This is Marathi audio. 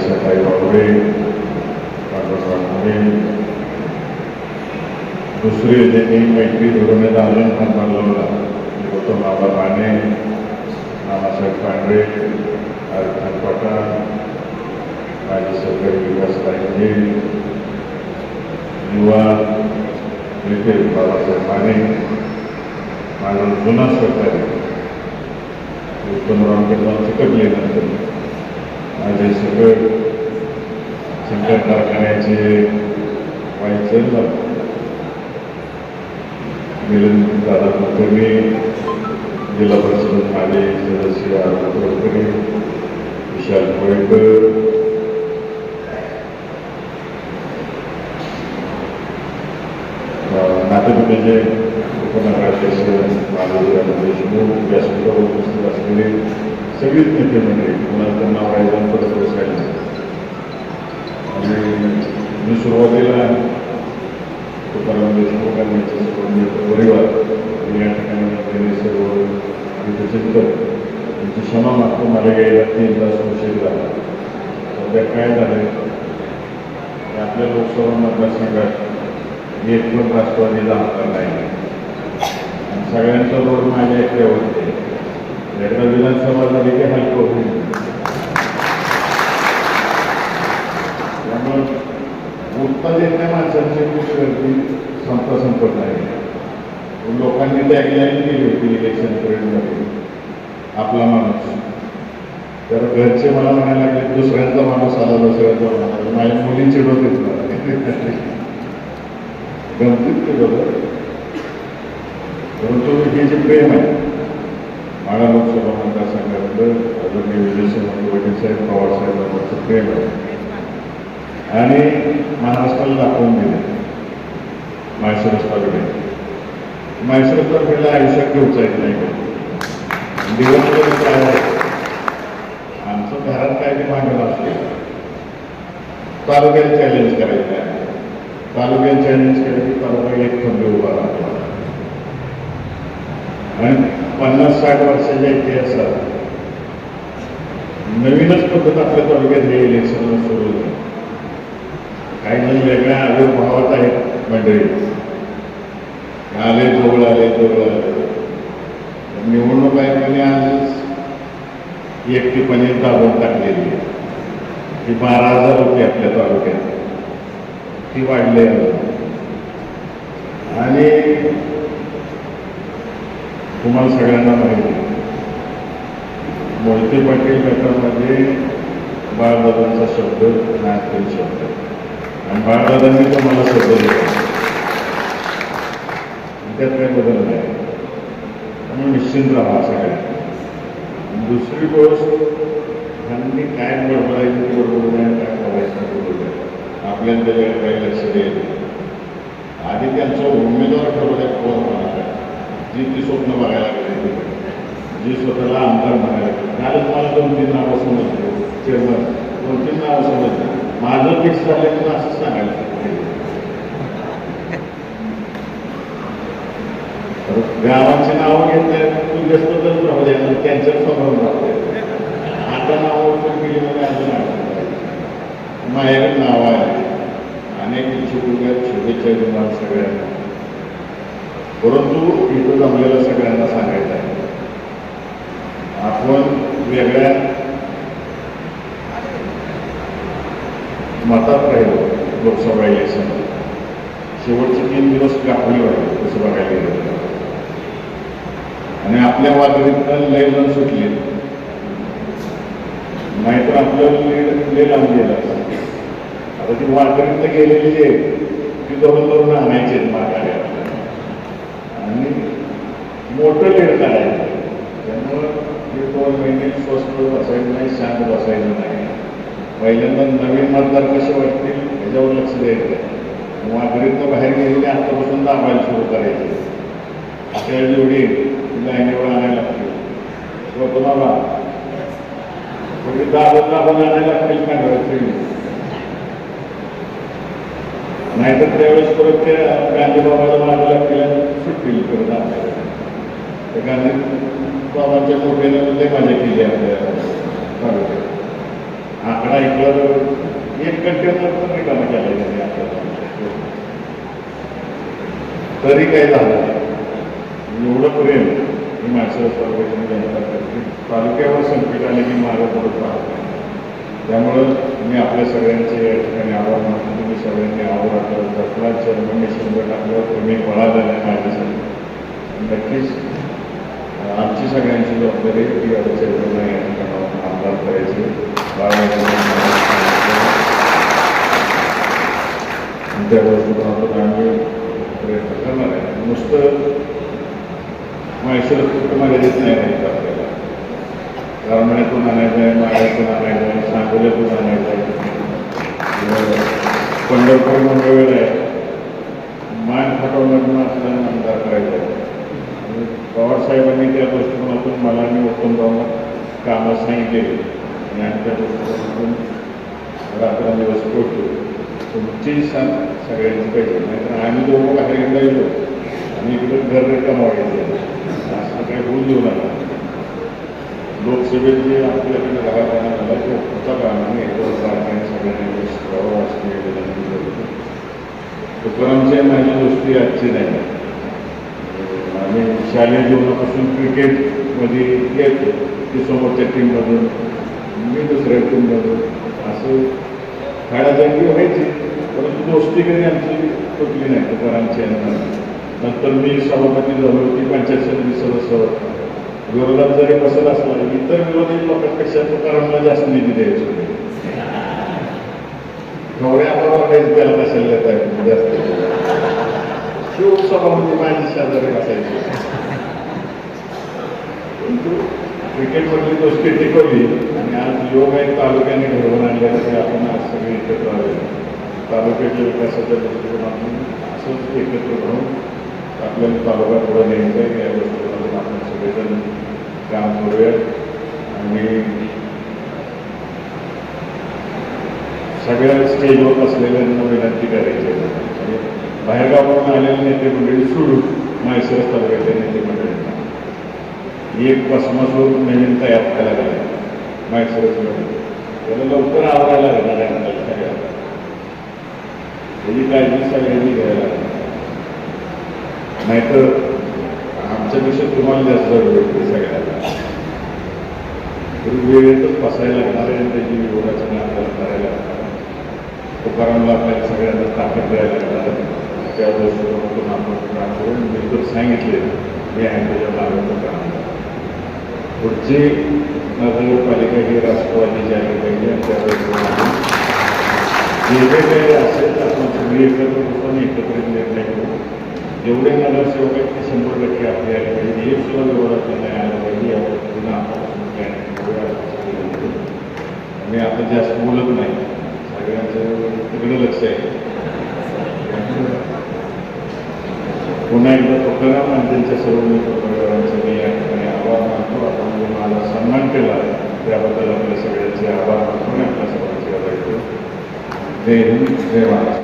सकाळी बावडे पांडवराव मोरे दुसरे त्यांनी मैत्री धोरणे दालन हात मानला गौतम बाबा माने नानासाहेब पांढरे हरखान पठाण माजी सरकारी विकास ताईंजे युवा नेते बाबासाहेब माने माझा जुना सहकारी उत्तमराव कदम चिकटल्यानंतर माझे सगळे शंकर कारखान्याचे व्हायचे मिलन दादा कुलकर्णी जिल्हा परिषद माझे सदस्य कुलकर्णी विशाल कोळेकर. नातेपुत्याचे उपनगराध्यक्ष बालाजीराव देशमुख या सुद्धा उपस्थित असलेले सगळीच नेते मंडळी तुम्हाला त्यांना व्हायला परत बसायला आणि मी सुरुवातीला तुकाराम देशमुख आणि परिवार या ठिकाणी आपले सर्व विकसित त्यांची क्षमा मागतो मला यायला तीन तास उशीर झाला सध्या काय झालं आपल्या लोकसभा मतदारसंघात एक पण राष्ट्रवादीला आमदार नाही सगळ्यांचं रोड माझ्या इकडे होते विधानसभा झाली हायकोर्ट हलकं होईल त्यामुळं उत्तर येणाऱ्या माणसांची खूप गर्दी संपता संपत नाही. लोकांनी टॅगलाईन केली होती इलेक्शन पिरियडमध्ये आपला माणूस तर घरचे मला म्हणायला लागले दुसऱ्यांचा माणूस आला दुसऱ्यांचा माणूस माझ्या मुली चिडवत मला गमतीत केलं परंतु हे जे प्रेम आहे माळा लोकसभा मतदारसंघातलं आदरणीय विजयसिंह वडील साहेब पवार साहेबांचं प्रेम आहे आणि महाराष्ट्राला दाखवून दिले. माहेश्वरस तालुक्यात माहेश्वरस आयुष्यात घेऊचा येत नाही दिवसभर काय आमचं घरात काय ते मागेल असते तालुक्यात चॅलेंज करायचं आहे. तालुक्यात चॅलेंज केलं की तालुका एक खंबे उभा राहतो. पन्नास साठ वर्षाच्या इतिहासात नवीनच पद्धत आपल्या तालुक्यात हे इलेक्शन सुरू होतं काही जण वेगळ्या आविर्भावात आहेत मंडळी. आले जवळ आले जवळ आले. निवडणूक आयोगाने आज एकटीपणे दाबून टाकलेली आहे. ती बारा हजार होती आपल्या तालुक्यात. ती वाढली आहे. आणि तुम्हाला सगळ्यांना माहिती मोहिते पाटील गटामध्ये बाळदादांचा शब्द नागपूर शब्द. आणि बाळदादांनी तो मला शब्द दिला. त्यात काही बदल नाही. त्यामुळे निश्चिंत राहा सगळ्या. दुसरी गोष्ट त्यांनी काय बडबडायची ती बरोबर नाही काय करायचं बरोबर आपल्याला त्याच्याकडे काही लक्ष द्यायचं आधी त्यांचा उमेदवार ठरवल्या कोण जी ती स्वप्न बघायला लागली जी स्वतःला आमदार म्हणायला लागली कालच मला दोन तीन नावं समजले. चेअरमन. दोन तीन नावं समजले. माझं फिक्स झालं की असं सांगायला गावाची नावं घेतल्या तू जास्त तर राहू द्या. त्यांच्यात समोर राहू आता नावं पण केली म्हणजे अजून आठवण माझ्याकडे नाव आहे अनेक इच्छुक शुभेच्छा देणार सगळ्यांना. परंतु इथं आपल्याला सगळ्यांना सांगायचं आहे. आपण वेगळ्या मतात राहिलो लोकसभा इलेक्शन शेवटचे तीन दिवस कापली वाटले तसं बघायला गेलं आणि आपल्या वादळीतनं लय जण सुटले. नाहीतर आपलं लीड लय लांब गेलं. आता ती वारकरीत गेलेली जे ती धरून धरून आणायची आहेत माघारी आणि मोठं वेळ काढायचं त्यामुळं हे दोन महिने स्वस्थ बसायचं नाही शांत बसायचं नाही. पहिल्यांदा नवीन मतदार कसे वाटतील ह्याच्यावर लक्ष द्यायचं. वाघरीतनं बाहेर गेलेले आतापासून दाबायला सुरू करायचे. आपल्याला जेवढी लाईनीवर आणायला लागतील. किंवा तुम्हाला म्हणजे दाबत दाबून आणायला लागतील का नाहीतर त्यावेळेस परत ते गांधी बाबाला मागे लागतील आणि फील परत आपल्याला ते बाबांच्या मोठ्याने लय मजा केली आपल्या तालुक्यात आकडे ऐकलं तर एक कंटेनर पण रिकामा केला नाही आपल्याला हो. तरी काय झालं एवढं प्रेम ही माणसं सर्वजण जनता करते तालुक्यावर संकट आले की मागं परत पाहतो त्यामुळं मी आपल्या सगळ्यांचे या ठिकाणी आभार मानतो. तुम्ही सगळ्यांनी आभार आपल्याला जपला चर्मनी शंभर टाकलं तुम्ही बळालं नाही माझ्यासाठी नक्कीच आमची सगळ्यांची जबाबदारी आहे की आता या ठिकाणावर आमदार करायची. आणि त्या गोष्टीतून आम्ही प्रयत्न करणार आहे. नुसतं माहेश्वर कुटुंबाला नाही राहायचं आपल्याला रामण्यातून आणायचं आहे माळ्यातून आणायचं आहे सांगोल्यातून आणायचं आहे. पंढरपूर म्हणजे मंगळवेळ आहे. मान खटवण्यातून आपल्याला आमदार करायचं आहे. पवारसाहेबांनी त्या दृष्टिकोनातून मला आणि उत्तमरावला कामं सांगितलेली आणि आम्ही त्या दृष्टिकोनातून रात्रंदिवस पोटतो तुमची साथ सगळ्यांची पाहिजे नाहीतर आम्ही दोघं बाहेर गेलो आणि इकडे घर रेट व्हायचं. असं काही होऊन देऊ नका. लोकसभेत जे आपल्याकडे राहा राहणार झाला तो होता. का आणि एकदा सारख्याने सगळ्यांनी शिकावं असं विनंती करतो तुकारामच्या माझी गोष्टी आजची नाही. आम्ही शालेय जीवनापासून क्रिकेटमध्ये येतो ती समोरच्या टीममधून मी दुसऱ्या टीममधून असं खेळाजागी व्हायची. परंतु दोस्ती कधी आमची तुटली नाही तुकारामची आणि नंतर मी सभापती झालो ती पंचायत समिती सदस्य विरोधात जरी बसत असला इतर विरोधी लोकांपेक्षा तुकारामला जास्त निधी द्यायची. होती थोड्या प्रमाणात द्यायला नसेल देत आहे जास्त. शिवसभामध्ये माझी शेजारी असायची परंतु क्रिकेटमधली गोष्टी टिकवली आणि आज योग आहे तालुक्याने घडवून आणल्यासाठी आपण आज सगळे एकत्र आले तालुक्याच्या विकासाच्या दृष्टिकोनातून असंच एकत्र राहून आपल्याला तालुका पुढे न्यायचा आहे या दृष्टिकोनातून आपण सगळेजण काम करूया आणि सगळ्या स्टेजवर असलेल्यांना विनंती करायची आहे. म्हणजे आणि बाहेरगावावरून आलेले नेते मंडळी सोडून म्हैसूर तालुक्यातल्या नेते मंडळींना एक भस्मासूर नवीन तयार व्हायला लागला. म्हैसूरमध्ये त्याला लवकर आवरायला लागणार आहे आपल्याला सगळ्यांना त्याची काळजी सगळ्यांनी घ्यायला लागणार. नाहीतर तुम्हाला जास्त भेटते सगळ्यांना वेळेतच बसायला लागणार आहे आणि त्याची विरोधाची आपल्याला करायला लागणार आहे. तुकारामला आपल्याला सगळ्यांना ताकद द्यायला लागणार आहे. त्या दृष्टिकोनातून आपण काम करून मी तर सांगितले मी आहे त्याच्या मार्गाचं काम पुढची नगरपालिका ही राष्ट्रवादीची आली पाहिजे आणि त्या दृष्टिकोनातून जे जे काही असेल आपण सगळे एकत्र बसून एकत्रित निर्णय घेऊ जेवढे नगरसेवक आहेत ते शंभर टक्के आपले आले पाहिजे एक सुद्धा विरोधात नाही आलं पाहिजे या पद्धतीनं आपण मी आता जास्त बोलत नाही. सगळ्यांचं तिकडे लक्ष आहे. पुन्हा एकदा तुकाराम आणि त्यांच्या सर्व मित्र मी या ठिकाणी आभार मानतो आपण जो मला सन्मान केला त्याबद्दल आपल्या सगळ्यांचे आभार मानतो आणि आपल्या सर्वांचे आभार जय हिंद जय महाराष्ट्र.